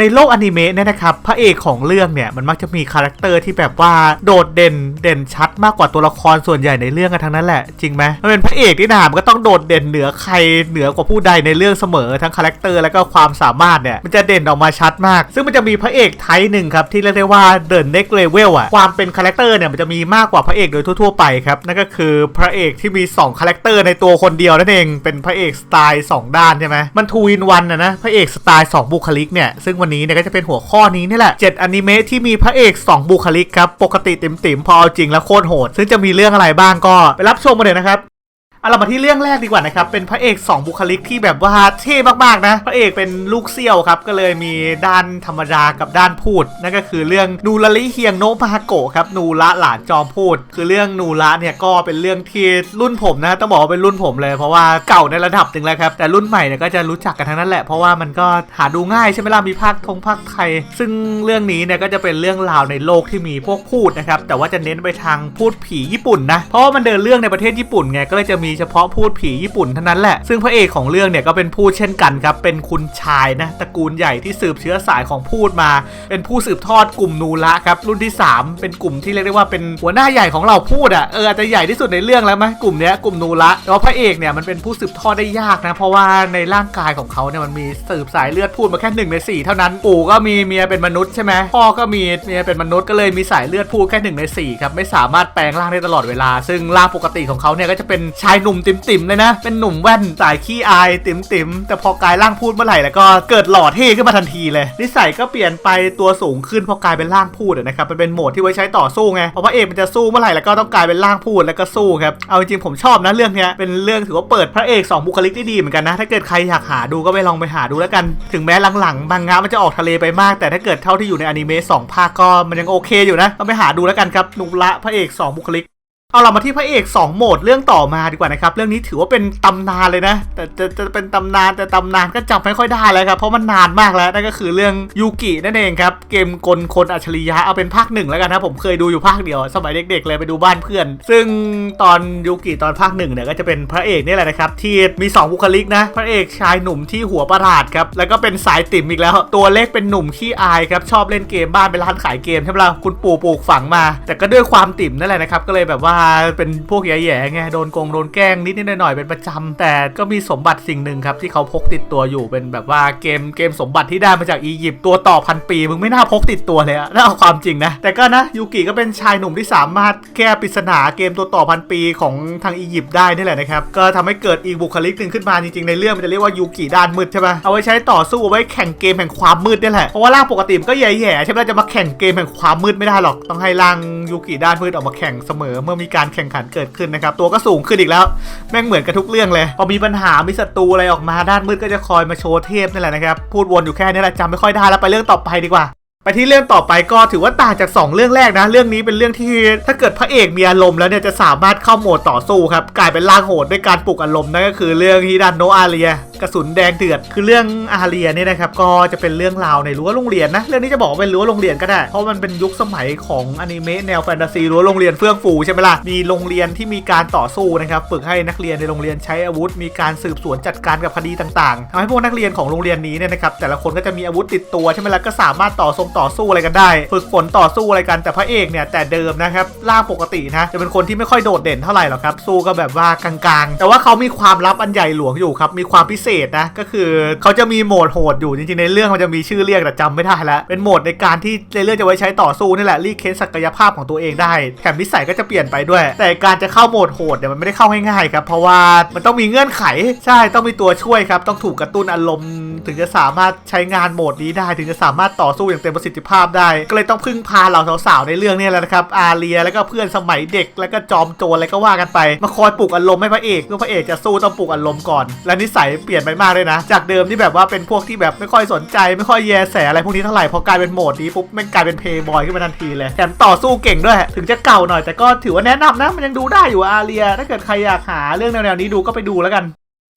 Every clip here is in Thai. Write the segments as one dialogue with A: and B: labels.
A: ในโลกอนิเมะเนี่ยนะครับพระเอกของเรื่องเนี่ยมันมักจะมีคาแรคเตอร์ที่แบบว่าโดดเด่นเด่นชัดมากกว่าตัวละครส่วนใหญ่ในเรื่องกันทั้งนั้นแหละจริงไหมมันเป็นพระเอกที่นามันก็ต้องโดดเด่นเหนือใครเหนือกว่าผู้ใดในเรื่องเสมอทั้งคาแรคเตอร์แล้วก็ความสามารถเนี่ยมันจะเด่นออกมาชัดมาก ซึ่งมันจะมีพระเอกไทป์หนึ่งครับที่เรียกได้ว่าเดิน next level อะความเป็นคาแรคเตอร์เนี่ยมันจะมีมากกว่าพระเอกโดยทั่วๆไปครับนั่นก็คือพระเอกที่มี2คาแรคเตอร์ในตัวคนเดียวนั่นเองเป็นพระเอกสไตล์สองด้านใช่ไหมมันทูอินวันนะนะพระเอกสไตล์สองบุคลิกเนี่ยซึ่งวันนี้เนี่ยก็จะเป็นหัวข้อนี้นี่แหละ7อนิเมะที่มีพระเอก 2 บุคลิกครับ ปกติติ่มๆ พอเอาจริงแล้วโคตรโหด ซึ่งจะมีเรื่องอะไรบ้างก็ ไปรับชมมาเลยนะครับ เอาเรามาที่เรื่องแรกดีกว่านะครับ เป็นพระเอก 2 บุคลิกที่แบบว่าเท่มากๆนะ พระเอกเป็นลูกเซี่ยวครับ ก็เลยมีด้านธรรมดากับด้านพูด นั่นก็คือเรื่องนูราลิเฮียงโนะมาฮาโกะครับ นูระหลานจอมพูด คือเรื่องนูระเนี่ยก็เป็นเรื่องที่รุ่นผมนะ ต้องบอกว่าเป็นรุ่นผมเลย เพราะว่าเก่าในระดับหนึ่งแล้วครับ แต่รุ่นใหม่เนี่ยก็จะรู้จักกันทั้งนั้นแหละ เพราะว่ามันก็หาดูง่ายใช่ไหมล่ะ มีภาคทงภาคไทย ซึ่งเรื่องนี้เนี่ยก็จะเป็นเรื่องราวในโลกที่มีพวกพูดนะครับ แต่ว่าจะเน้นไปทางพูดผีญี่ปุ่นนะ เพราะว่ามันเดินเรื่องในประเทศญี่ปุ่นไง ก็เลยจะมีเฉพาะพูดผีญี่ปุ่นเท่านั้นแหละ ซึ่งพระเอกของเรื่องเนี่ยก็เป็นพูดเช่นกันครับ เป็นคุณชายนะตระกูลใหญ่ที่สืบเชื้อสายของพูดมา เป็นผู้สืบทอดกลุ่มนูระครับรุ่นที่ 3 เป็นกลุ่มที่เรียกได้ว่าเป็นหัวหน้าใหญ่ของเราพูดอะเอออาจจะใหญ่ที่สุดในเรื่องแล้วไหมกลุ่มเนี้ยกลุ่มนูระแต่ว่าพระเอกเนี่ยมันเป็นผู้สืบทอดได้ยากนะเพราะว่าในร่างกายของเขาเนี่ยมันมีสืบสายเลือดพูดมาแค่หนึ่งในสี่เท่านั้นปู่ก็มีเมียเป็นมนุษย์ใช่ไหมพ่อก็มีเมียเป็นมนุษย์ก็เลยมีสายเลือดพูดแค่หนึ่งในสี่ครับไม่สามารถแปลงร่างได้ตลอดเวลา ซึ่งร่างปกติของเขาเนี่ยก็จะเป็นชายหนุ่มติ่มๆเลยนะ เป็นหนุ่มแว่นสายขี้อายติ่มๆแต่พอกลายร่างพูดเมื่อไหร่แล้วก็เกิดหล่อเท่ขึ้นมาทันทีเลย นิสัยก็เปลี่ยนไปตัวสูงขึ้นพอกลายเป็นร่างพูดนะครับมันเป็นโหมดที่ไว้ใช้ต่อสู้ไงเพราะพระเอกมันจะสู้เมื่อไหร่แล้วก็ต้องกลายเป็นร่างพูดแล้วก็สู้ครับเอาจริงผมชอบนะเรื่องเนี้ยเป็นเรื่องถือว่าเปิดพระเอกสองบุคลิกได้ดีเหมือนกันนะถ้าเกิดใครอยากหาดูก็ไปลองไปหาดูแล้วกัน ถึงแม้หลังๆบางงะมันจะออกทะเลไปมาก แต่ถ้าเกิดเท่าที่อยู่ในอนิเมะสองภาคก็มันยังโอเคอยู่นะต้องไปหาดูแล้วกันครับนุระพระเอกสองบุคลิก เอาเรามาที่พระเอก 2 โหมดเรื่องต่อมาดีกว่านะครับ เรื่องนี้ถือว่าเป็นตำนานเลยนะ แต่จะจะเป็นตำนานแต่ตำนานก็จำไม่ค่อยได้แล้วครับ เพราะมันนานมากแล้วนั่นก็คือเรื่องยูกินั่นเองครับ เกมกลคนอัจฉริยะเอาเป็นภาคหนึ่งแล้วกันนะผมเคยดูอยู่ภาคเดียวสมัยเด็กๆ เลยไปดูบ้านเพื่อน ซึ่งตอนยูกิตอนภาคหนึ่งเนี่ยก็จะเป็นพระเอกนี่แหละนะครับที่มี 2 บุคลิกนะ พระเอกชายหนุ่มที่หัวประหลาดครับแล้วก็เป็นสายติ่มอีกแล้ว ตัวเล็กเป็นหนุ่มขี้อายครับชอบเล่นเกมบ้านเป็นร้านขายเกมใช่ไหมล่ะคุณปู่ปลูกฝังมา แต่ก็ด้วยความติ่มนั่นแหละนะครับก็เลยแบบว่าเป็นพวกแย่ๆไงโดนโกงโดนแกล้งนิดๆหน่อยๆเป็นประจำแต่ก็มีสมบัติสิ่งหนึ่งครับที่เขาพกติดตัวอยู่เป็นแบบว่าเกมเกมสมบัติที่ได้มาจากอียิปต์ตัวต่อพันปีมึงไม่น่าพกติดตัวเลยอะถ้าเอาความจริงนะ แต่ก็นะยูกิก็เป็นชายหนุ่มที่สามารถแก้ปริศนาเกมตัวต่อพันปีของทางอียิปต์ได้นี่แหละนะครับก็ทำให้เกิดอีกบุคลิกหนึ่งขึ้นมาจริงๆในเรื่องมันจะเรียกว่ายูกิด้านมืดใช่ไหมเอาไว้ใช้ต่อสู้เอาไว้แข่งเกมแห่งความมืดนี่แหละเพราะว่าร่างปกติมันก็แย่ๆใช่ไหมจะมาแข่งเกมแห่งความมืดไม่ได้หรอกต้องให้ร่างยูกิด้านมืดออกมาแข่งเสมอเมื่อมีการแข่งขันเกิดขึ้นนะครับ ตัวก็สูงขึ้นอีกแล้ว แม่งเหมือนกับทุกเรื่องเลย พอมีปัญหา มีศัตรูอะไรออกมาด้านมืดก็จะคอยมาโชว์เทพนี่แหละนะครับ พูดวนอยู่แค่นี้แหละจำไม่ค่อยได้แล้วไปเรื่องต่อไปดีกว่า ไปที่เรื่องต่อไปก็ถือว่าต่างจาก 2 เรื่องแรกนะ เรื่องนี้เป็นเรื่องที่ถ้าเกิดพระเอกมีอารมณ์แล้วเนี่ยจะสามารถเข้าโหมดต่อสู้ครับกลายเป็นร่างโหดด้วยการปลุกอารมณ์นั่นก็คือเรื่องฮิดันโนอาเรียกระสุนแดงเดือดคือเรื่องอาเรียเนี่ยนะครับก็จะเป็นเรื่องราวในรั้วโรงเรียนนะเรื่องนี้จะบอกว่าเป็นรั้วโรงเรียนก็ได้เพราะมันเป็นยุคสมัยของอนิเมะแนวแฟนตาซีรั้วโรงเรียนเฟื่องฟูใช่ไหมล่ะมีโรงเรียนที่มีการต่อสู้นะครับฝึกให้นักเรียนในโรงเรียนใช้อาวุธ มีการสืบสวนจัดการกับคดีต่างๆทำให้พวกนักเรียนของโรงเรียนนี้เนี่ยนะครับแต่ละคนก็จะมีอาวุธติดตัวใช่ไหมล่ะก็สามารถต่อทรงต่อสู้อะไรกันได้ ฝึกฝนต่อสู้อะไรกันแต่พระเอกเนี่ยแต่เดิมนะครับร่างปกตินะจะเป็นคนที่ไม่ค่อยโดดเด่นเท่าไหร่หรอกครับสู้ก็แบบว่ากลางๆ แต่ว่าเขามีความลับอันใหญ่หลวงอยู่ครับมีความพิเศษนะก็คือเขาจะมีโหมดโหดอยู่จริงๆในเรื่องมันจะมีชื่อเรียกแต่จำไม่ได้แล้วเป็นโหมดในการที่ในเรื่องจะไว้ใช้ต่อสู้นี่แหละรีเค้นศักยภาพของตัวเองได้แถมนิสัยก็จะเปลี่ยนไปด้วย แต่การจะเข้าโหมดโหดเนี่ยมันไม่ได้เข้าง่ายๆครับเพราะว่ามันต้องมีเงื่อนไขใช่ต้องมีตัวช่วยครับต้องถูกกระตุ้นอารมณ์ ถึงจะสามารถใช้งานโหมดนี้ได้ ถึงจะสามารถต่อสู้อย่างเต็มประสิทธิภาพได้ ก็เลยต้องพึ่งพาเหล่าสาวๆในเรื่องนี้แหละนะครับอาเรียแล้วก็เพื่อนสมัยเด็กแล้วก็จอมโจรอะไรก็ว่ากันไปมาคอยปลุกอารมณ์ให้พระเอกเมื่อพระเอกจะสู้ต้องปลุกอารมณ์ก่อน และนิสัยเปลี่ยนไปมากเลยนะ จากเดิมที่แบบว่าเป็นพวกที่แบบไม่ค่อยสนใจ ไม่ค่อยแยแสอะไรพวกนี้เท่าไหร่พอกลายเป็นโหมดนี้ปุ๊บม่งกลายเป็นเพย์บอยขึ้นมาทันทีเลยแถมต่อสู้เก่งด้วยถึงจะเก่าหน่อยแต่ก็ถือว่าแนะนำนะมันยังดูได้อยู่อาเรียถ้าเกิดใครอยากหาเรื่องแนวๆนี้ดูก็ไปดูแล้วกัน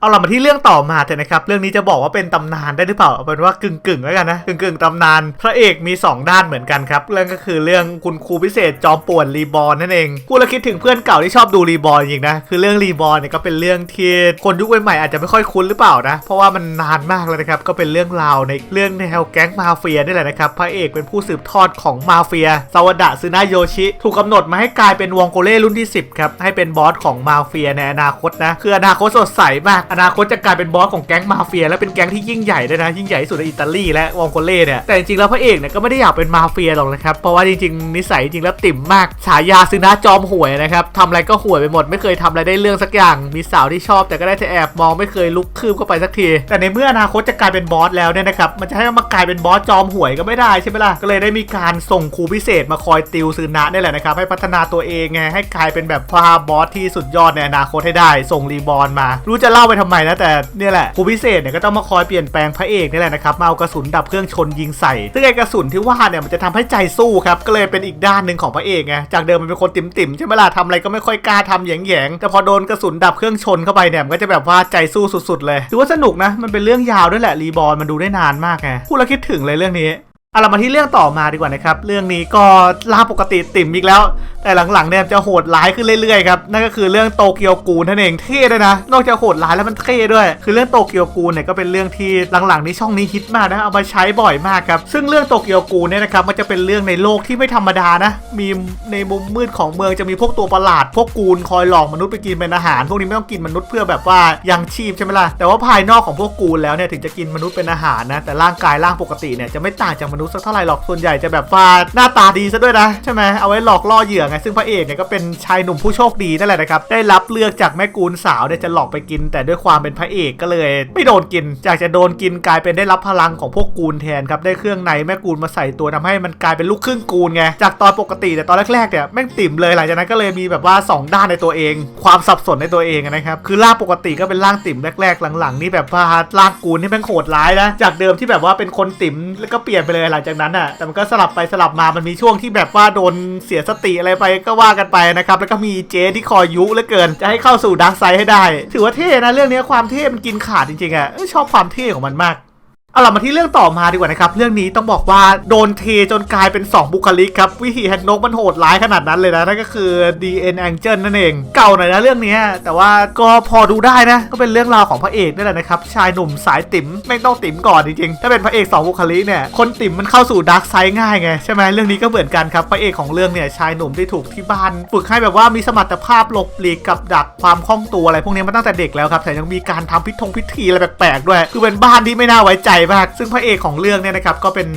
A: เอาเรามาที่เรื่องต่อมาเถอะนะครับ เรื่องนี้จะบอกว่าเป็นตำนานได้หรือเปล่าเอาเป็นว่ากึ่งกึ่งๆแล้วกันนะกึ่งกึ่งๆตำนาน พระเอกมี 2 ด้านเหมือนกันครับเรื่องก็คือเรื่องคุณครูพิเศษจอมป่วนรีบอร์นนั่นเองพูดแล้วคิดถึงเพื่อนเก่าที่ชอบดูรีบอร์นจริงนะคือเรื่องรีบอร์นเนี่ยก็เป็นเรื่องที่คนยุคใหม่อาจจะไม่ค่อยคุ้นหรือเปล่านะ เพราะว่ามันนานมากแล้วนะครับก็เป็นเรื่องราวในเรื่องแนวแก๊งมาเฟียนี่แหละนะครับพระเอกเป็นผู้สืบทอดของมาเฟียซาวดะซึนะโยชิถูกกำหนดมาให้กลายเป็นวองโกเล่รุ่นที่10ครับให้เป็นบอสของมาเฟียในอนาคตนะคืออนาคตสดใสมากอนาคตจะกลายเป็นบอสของแก๊งมาเฟียและเป็นแก๊งที่ยิ่งใหญ่ด้วยนะยิ่งใหญ่ที่สุดในอิตาลีและวองโกเล่เนี่ยแต่จริงๆแล้วพระเอกเนี่ยก็ไม่ได้อยากเป็นมาเฟียหรอกนะครับเพราะว่าจริงๆนิสัยจริงๆแล้วติ่มมากฉายาซึนะจอมห่วยนะครับทำอะไรก็ห่วยไปหมดไม่เคยทำอะไรได้เรื่องสักอย่าง มีสาวที่ชอบแต่ก็ได้แต่แอบมองไม่เคยลุกคืบเข้าไปสักที แต่ในเมื่ออนาคตจะกลายเป็นบอสแล้วเนี่ยนะครับมันจะให้มากลายเป็นบอสจอมห่วยก็ไม่ได้ใช่ไหมล่ะก็เลยได้มีการส่งครูพิเศษมาคอยติวซึนะนี่แหละนะครับให้พัฒนาตัวเองไงให้กลายเป็นแบบพาบอสที่สุดยอดในอนาคตให้ได้ ส่งรีบอร์นมา รู้จะเล่าไปทำไมนะแต่เนี่ยแหละครูพิเศษเนี่ยก็ต้องมาคอยเปลี่ยนแปลงพระเอกนี่แหละนะครับมาเอากระสุนดับเครื่องชนยิงใส่ซึ่งไอ้กระสุนที่ว่าเนี่ยมันจะทำให้ใจสู้ครับก็เลยเป็นอีกด้านหนึ่งของพระเอกไงจากเดิมมันเป็นคนติ่มๆใช่ไหมล่ะทำอะไรก็ไม่ค่อยกล้าทำแหยงๆแต่พอโดนกระสุนดับเครื่องชนเข้าไปเนี่ยมันก็จะแบบว่าใจสู้สุด ๆ เลยถือว่าสนุกนะมันเป็นเรื่องยาวด้วยแหละรีบอร์นมันดูได้นานมากไงพูดแล้วคิดถึงเลยเรื่องนี้ เอาเรามาที่เรื่องต่อมาดีกว่านะครับ เรื่องนี้ก็ล่าปกติติ่มอีกแล้ว แต่หลังๆเนี่ยจะโหดร้ายขึ้นเรื่อยๆครับนั่นก็คือเรื่องโตเกียวกูนั่นเองเท่ด้วยนะ นอกจากโหดร้ายแล้วมันเท่ด้วย คือเรื่องโตเกียวกูนเนี่ยก็เป็นเรื่องที่หลังๆนี้ช่องนี้ฮิตมากนะเอามาใช้บ่อยมากครับซึ่งเรื่องโตเกียวกูนเนี่ยนะครับมันจะเป็นเรื่องในโลกที่ไม่ธรรมดานะ มีในมุมมืดของเมืองจะมีพวกตัวประหลาด พวกกูนคอยหลอกมนุษย์ไปกินเป็นอาหาร พวกนี้ไม่ต้องกินมนุษย์เพื่อแบบว่ายังชีพใช่ไหมล่ะแต่ว่าภายนอกของพวกกูนแล้วเนี่ยถึงจะกินมนุษย์เป็นอาหารนะแต่ร่างกายร่างปกติเนี่ยจะไม่ต่างจากมนุษย์สักเท่าไหร่หรอกส่วนใหญ่จะแบบว่าหน้าตาดีซะด้วยนะใช่ไหมเอาไว้หลอกล่อเหยื่อไงซึ่งพระเอกเนี่ยก็เป็นชายหนุ่มผู้โชคดีนั่นแหละนะครับได้รับเลือกจากแม่กูนสาวเนี่ยจะหลอกไปกิน แต่ด้วยความเป็นพระเอกก็เลย ไม่โดนกินจากจะโดนกินกลายเป็นได้รับพลังของพวกกูนแทนครับได้เครื่องในแม่กูนมาใส่ตัวทำให้มันกลายเป็นลูกครึ่งกูนไงจากตอนปกติแต่ตอนแรกๆเนี่ยแม่งติ่มเลยหลังจากนั้นก็เลยมีแบบว่าสองด้านในตัวเอง ความสับสนในตัวเองนะครับคือร่างปกติก็เป็นร่างติ่มแรกๆ หลังๆนี่แบบว่าร่างกูนนี่แม่งโหดร้ายนะจากเดิมที่แบบว่าเป็นคนติ่มแล้วก็เปลี่ยนไปเลยหลังจากนั้นอะแต่มันก็สลับไปสลับมามันมีช่วงที่แบบว่าโดนเสียสติอะไรไปก็ว่ากันไปนะครับ แล้วก็มีเจที่คอยยุเหลือเกิน จะให้เข้าสู่ดาร์กไซด์ให้ได้ ถือว่าเท่นะเรื่องนี้ความเท่มันกินขาดจริงๆอะชอบความเท่ของมันมาก เอาล่ะมาที่เรื่องต่อมาดีกว่านะครับ เรื่องนี้ต้องบอกว่าโดนเทจนกลายเป็น 2 บุคลิกครับ วิธีแฮนนกมันโหดร้ายขนาดนั้นเลยนะ นั่นก็คือ DN Angel นั่นเอง เก่าหน่อยนะเรื่องนี้ แต่ว่าก็พอดูได้นะ ก็เป็นเรื่องราวของพระเอกนี่แหละนะครับ ชายหนุ่มสายติ๋มแม่งต้องติ๋มก่อนจริงๆถ้าเป็นพระเอก 2 บุคลิกเนี่ยคนติ๋มมันเข้าสู่ดาร์กไซด์ง่ายไงใช่ไหมเรื่องนี้ก็เหมือนกันครับพระเอกของเรื่องเนี่ยชายหนุ่มที่ถูกที่บ้าน ฝึกให้แบบว่ามีสมรรถภาพหลบหลีกกับดักความคล่องตัวอะไรพวกนี้มาตั้งแต่เด็กแล้วครับแต่ยังมีการทำพิธงพิธีอะไรแปลกๆด้วย คือเป็นบ้านที่ไม่น่าไว้ใจมาก ซึ่งพระเอกของเรื่องเนี่ยนะครับก็เป็น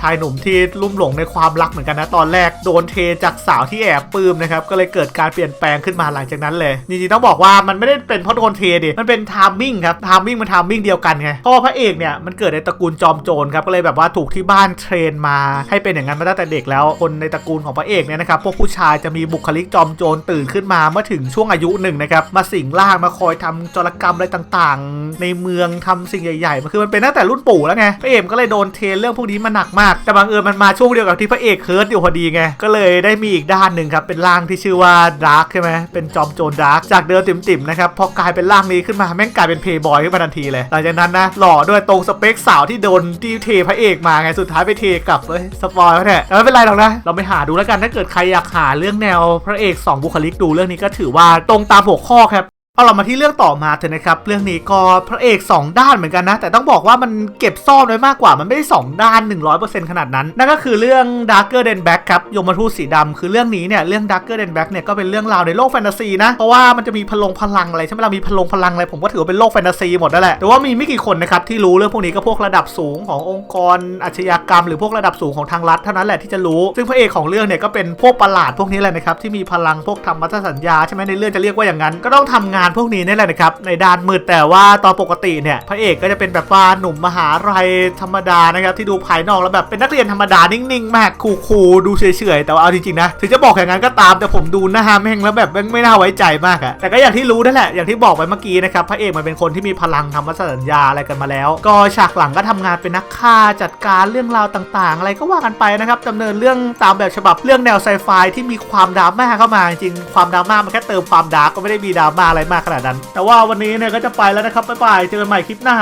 A: ชายหนุ่มที่ลุ่มหลงในความรักเหมือนกันนะตอนแรกโดนเทจากสาวที่แอบปลื้มนะครับก็เลยเกิดการเปลี่ยนแปลงขึ้นมาหลังจากนั้นเลยจริงๆต้องบอกว่ามันไม่ได้เป็นเพราะโดนเทดิมันเป็นทามมิ่งครับทามมิ่งมันทามมิ่งเดียวกันไงเพราะว่าพระเอกเนี่ยมันเกิดในตระกูลจอมโจรครับก็เลยแบบว่าถูกที่บ้านเทรนมา ให้เป็นอย่างนั้นมาตั้งแต่เด็กแล้วคนในตระกูลของพระเอกเนี่ยนะครับพวกผู้ชายจะมีบุคลิกจอมโจรตื่นขึ้นมาเมื่อถึงช่วงอายุหนึ่งนะครับมาสิงร่างมาคอยทำจรกรรมอะไรต่างๆ ในเมืองทำสิ่งใหญ่ๆมันคือมันเป็นตั้งแต่รุ่นปู่แล้วไงพระเอกก็เลยโดนเทรนเรื่องพวกนี้มาหนักมากแต่บังเอิญมันมาช่วงเดียวกับที่พระเอกเคิร์ดอยู่พอดีไง ก็เลยได้มีอีกด้านหนึ่งครับ เป็นร่างที่ชื่อว่าดาร์กใช่ไหมเป็นจอมโจรดาร์ก จากเดิมติ่มๆนะครับ พอกลายเป็นร่างนี้ขึ้นมา แม่งกลายเป็นเพย์บอยขึ้นมาทันทีเลย หลังจากนั้นนะ หล่อด้วยตรงสเปคสาวที่โดนที่เทพระเอกมาไง สุดท้ายไปเทกลับเลยสปอยล์เขาเนี่ยแต่ไม่เป็นไรหรอกนะ เราไปหาดูแล้วกัน ถ้าเกิดใครอยากหาเรื่องแนวพระเอกสองบุคลิกดูเรื่องนี้ก็ถือว่าตรงตามหัวข้อครับ เอาเรามาที่เรื่องต่อมาเถอะนะครับ เรื่องนี้ก็พระเอก 2 ด้านเหมือนกันนะ แต่ต้องบอกว่ามันเก็บซ่อนไว้มากกว่ามันไม่ได้ 2 ด้าน 100%ขนาดนั้น นั่นก็คือเรื่อง Darker Than Black ครับยมทูตสีดำคือเรื่องนี้เนี่ยเรื่อง Darker Than Black เนี่ยก็เป็นเรื่องราวในโลกแฟนตาซีนะ เพราะว่ามันจะมีพลงพลังอะไรใช่ไหมล่ะมีพลงพลังอะไรผมก็ถือว่าเป็นโลกแฟนตาซีหมดนั่นแหละแต่ว่ามีไม่กี่คนนะครับที่รู้เรื่องพวกนี้ก็พวกระดับสูงขององค์กรอาชญากรรม หรือพวกระดับสูงของทางรัฐเท่านั้นแหละที่จะรู้ ซึ่งพระเอกของเรื่องเนี่ยก็เป็นพวกประหลาดพวกนี้แหละนะครับที่มีพลังพวกทำมัสัญญาใช่ไหมในเรื่องจะเรียกว่าอย่างนั้นก็ต้องทำงานพวกนี้นี่แหละนะครับในด้านมืดแต่ว่าตอนปกติเนี่ยพระเอกก็จะเป็นแบบว่าหนุ่มมหาลัยธรรมดานะครับที่ดูภายนอกแล้วแบบเป็นนักเรียนธรรมดานิ่งๆมากคูลๆดูเฉยๆแต่ว่าเอาจริงๆนะถึงจะบอกอย่างนั้นก็ตามแต่ผมดูหน้าแม่งแล้วแบบแม่งไม่น่าไว้ใจมากอะแต่ก็อย่างที่รู้นั่นแหละอย่างที่บอกไปเมื่อกี้นะครับพระเอกมันเป็นคนที่มีพลังทำมัสัญญาอะไรกันมาแล้ว ก็ฉากหลังก็ทำงานเป็นนักฆ่าจัดการเรื่องราวต่างๆ อะไรก็ว่ากันไปนะครับดำเนินเรื่องตามแบบฉบับเรื่องแนวไซไฟที่มีความดราม่าเข้ามาจริงความดราม่ามันแค่เติมความดาร์กก็ไม่ได้มีดราม่าอะไรมาากขนาดนั้น แต่ว่าวันนี้เนี่ยก็จะไปแล้วนะครับบ๊ายบายเจอกันใหม่คลิปหน้า